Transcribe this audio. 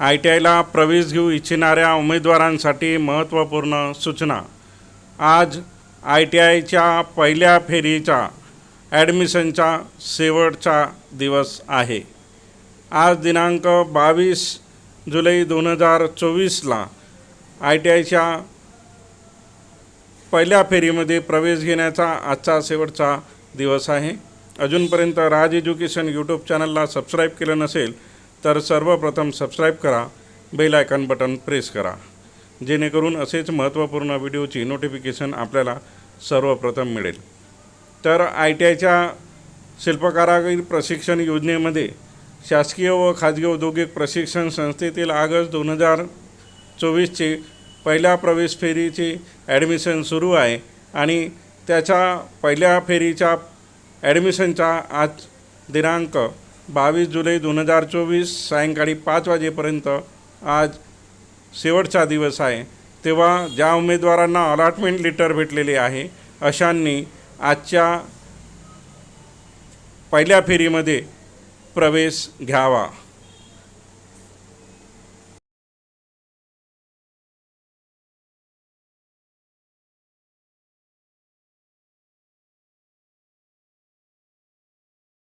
I T आयला प्रवेश घेऊ इच्छिणाऱ्या उमेदवारांसाठी महत्त्वपूर्ण सूचना. आज आय टी आयच्या पहिल्या फेरीचा ॲडमिशनचा शेवटचा दिवस आहे. आज दिनांक बावीस जुलै दोन हजार चोवीसला आय टी आयच्या पहिल्या फेरीमध्ये प्रवेश घेण्याचा आजचा शेवटचा दिवस आहे. अजूनपर्यंत राज एज्युकेशन यूट्यूब चॅनलला सबस्क्राईब केलं नसेल तर सर्वप्रथम सबस्क्राईब करा बेल आयकॉन बटन प्रेस करा. जेणेकरून असेच महत्त्वपूर्ण व्हिडिओची नोटिफिकेशन आपल्याला सर्वप्रथम मिळेल. तर आय टी आयच्या शिल्पकारागीर प्रशिक्षण योजनेमध्ये शासकीय व खाजगी औद्योगिक प्रशिक्षण संस्थेतील ऑगस्ट दोन हजार चोवीसची पहिल्या प्रवेश फेरीची ॲडमिशन सुरू आहे आणि त्याच्या पहिल्या फेरीच्या ॲडमिशनचा आज दिनांक बावीस जुलै दोन हजार चोवीस सायंकाळी पाच वाजेपर्यंत आज शेवटचा दिवस आहे. तेव्हा ज्या उमेदवारांना अलॉटमेंट लेटर भेटलेले आहे अशांनी आजच्या पहिल्या फेरीमध्ये प्रवेश घ्यावा.